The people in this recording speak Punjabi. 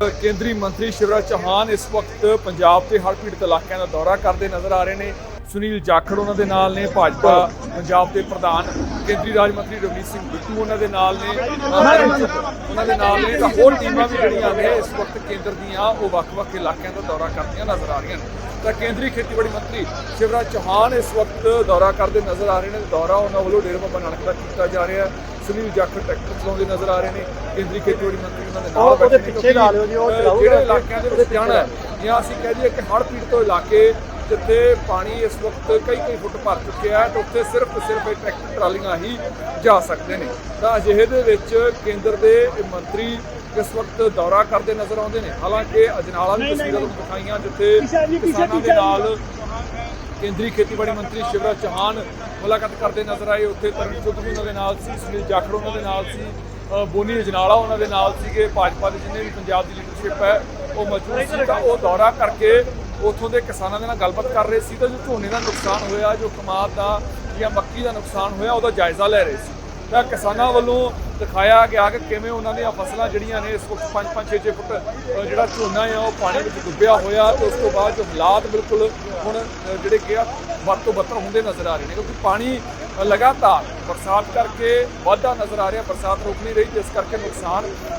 ਕੇਂਦਰੀ ਮੰਤਰੀ ਸ਼ਿਵਰਾਜ ਚੌਹਾਨ ਇਸ ਵਕਤ ਪੰਜਾਬ ਦੇ ਹੜ੍ਹ ਪੀੜਤ ਇਲਾਕਿਆਂ ਦਾ ਦੌਰਾ ਕਰਦੇ ਨਜ਼ਰ ਆ ਰਹੇ ਨੇ। ਸੁਨੀਲ ਜਾਖੜ ਉਹਨਾਂ ਦੇ ਨਾਲ ਨੇ, ਭਾਜਪਾ ਪੰਜਾਬ ਦੇ ਪ੍ਰਧਾਨ, ਕੇਂਦਰੀ ਰਾਜ ਮੰਤਰੀ ਰਵਨੀਤ ਸਿੰਘ ਬਿੱਟੂ ਉਹਨਾਂ ਦੇ ਨਾਲ ਨੇ, ਉਹਨਾਂ ਦੇ ਨਾਲ ਨੇ, ਤਾਂ ਹੋਰ ਟੀਮਾਂ ਵੀ ਜਿਹੜੀਆਂ ਨੇ ਇਸ ਵਕਤ ਕੇਂਦਰ ਦੀਆਂ, ਉਹ ਵੱਖ-ਵੱਖ ਇਲਾਕਿਆਂ ਦਾ ਦੌਰਾ ਕਰਦੀਆਂ ਨਜ਼ਰ ਆ ਰਹੀਆਂ ਨੇ। ਤਾਂ ਕੇਂਦਰੀ ਖੇਤੀਬਾੜੀ ਮੰਤਰੀ ਸ਼ਿਵਰਾਜ ਚੌਹਾਨ ਇਸ ਵਕਤ ਦੌਰਾ ਕਰਦੇ ਨਜ਼ਰ ਆ ਰਹੇ ਨੇ, ਦੌਰਾ ਉਹਨਾਂ ਵੱਲੋਂ ਡੇਰਾ ਬਾਬਾ ਨਾਨਕ ਦਾ ਕੀਤਾ ਜਾ ਰਿਹਾ ਹੈ। ਸੁਨੀਲ ਜਾਖੜ ਟਰੈਕਟਰ ਚਲਾਉਂਦੇ ਨਜ਼ਰ ਆ ਰਹੇ ਨੇ। ਕੇਂਦਰੀ ਖੇਤੀਬਾੜੀ ਮੰਤਰੀ ਉਹਨਾਂ ਦੇ ਨਾਲ ਬੈਠੇ ਨੇ ਪਿੱਛੇ ਲਾ ਲਿਓ ਜੀ, ਉਹ ਚਲਾਊਗਾ ਜਿਹੜੇ ਇਲਾਕਿਆਂ ਦੇ ਵਿੱਚ ਜਾਣਾ ਹੈ ਜਾਂ ਅਸੀਂ ਕਹਿ ਦਈਏ ਕਿ ਹੜ੍ਹ ਪੀੜਤ ਇਲਾਕੇ ਜਿੱਥੇ ਪਾਣੀ ਇਸ ਵਕਤ ਕਈ ਕਈ ਫੁੱਟ ਭਰ ਚੁੱਕਿਆ ਹੈ ਤੇ ਉੱਥੇ ਸਿਰਫ ਸਿਰਫ ਇਹ ਟਰੈਕਟਰ ਟਰਾਲੀਆਂ ਹੀ ਜਾ ਸਕਦੇ ਨੇ। ਤਾਂ ਅਜਿਹੇ ਦੇ ਵਿੱਚ ਕੇਂਦਰ ਦੇ ਮੰਤਰੀ ਇਸ ਵਕਤ ਦੌਰਾ ਕਰਦੇ ਨਜ਼ਰ ਆਉਂਦੇ ਨੇ। ਹਾਲਾਂਕਿ ਅਜਨਾਲਾ ਦੀ ਤਸਵੀਰਾਂ ਦਿਖਾਈਆਂ ਜਿੱਥੇ ਕਿਸਾਨਾਂ ਦੇ ਨਾਲ ਕੇਂਦਰੀ ਖੇਤੀਬਾੜੀ ਮੰਤਰੀ ਸ਼ਿਵਰਾਜ ਚੌਹਾਨ ਮੁਲਾਕਾਤ ਕਰਦੇ ਨਜ਼ਰ ਆਏ। ਉੱਥੇ ਤਰੁਣ ਚੌਧਰੀ ਉਹਨਾਂ ਦੇ ਨਾਲ ਸੀ, ਸੁਨੀਲ ਜਾਖੜ ਉਹਨਾਂ ਦੇ ਨਾਲ ਸੀ ਬੋਨੀ ਅਜਨਾਲਾ ਉਹਨਾਂ ਦੇ ਨਾਲ ਸੀਗੇ। ਭਾਜਪਾ ਦੇ ਜਿੰਨੇ ਵੀ ਪੰਜਾਬ ਦੀ ਲੀਡਰਸ਼ਿਪ ਹੈ, ਉਹ ਮੌਜੂਦ ਸੀ ਤਾਂ ਉਹ ਦੌਰਾ ਕਰਕੇ ਉੱਥੋਂ ਦੇ ਕਿਸਾਨਾਂ ਦੇ ਨਾਲ ਗੱਲਬਾਤ ਕਰ ਰਹੇ ਸੀ ਤਾਂ ਜੋ ਝੋਨੇ ਦਾ ਨੁਕਸਾਨ ਹੋਇਆ, ਜੋ ਕਮਾਦ ਦਾ ਜਾਂ ਮੱਕੀ ਦਾ ਨੁਕਸਾਨ ਹੋਇਆ, ਉਹਦਾ ਜਾਇਜ਼ਾ ਲੈ ਰਹੇ ਸੀ। ਤਾਂ ਕਿਸਾਨਾਂ ਵੱਲੋਂ ਦਿਖਾਇਆ ਗਿਆ ਕਿ ਕਿਵੇਂ ਉਹਨਾਂ ਦੀਆਂ ਫਸਲਾਂ ਜਿਹੜੀਆਂ ਨੇ, ਇਸ ਵਕਤ 5 5 6 6 ਫੁੱਟ ਜਿਹੜਾ ਝੋਨਾ ਆ, ਉਹ ਪਾਣੀ ਵਿੱਚ ਡੁੱਬਿਆ ਹੋਇਆ ਤੇ ਉਸ ਤੋਂ ਬਾਅਦ ਜੋ ਹਾਲਾਤ ਬਿਲਕੁਲ ਹੁਣ ਜਿਹੜੇ ਕਿ ਆ, ਵੱਧ ਤੋਂ ਬੱਤਰ ਹੁੰਦੇ ਨਜ਼ਰ ਆ ਰਹੇ ਨੇ ਕਿਉਂਕਿ ਪਾਣੀ ਲਗਾਤਾਰ ਬਰਸਾਤ ਕਰਕੇ ਵਾਧਾ ਨਜ਼ਰ ਆ ਰਿਹਾ, ਬਰਸਾਤ ਰੁਕ ਨਹੀਂ ਰਹੀ ਜਿਸ ਕਰਕੇ ਨੁਕਸਾਨ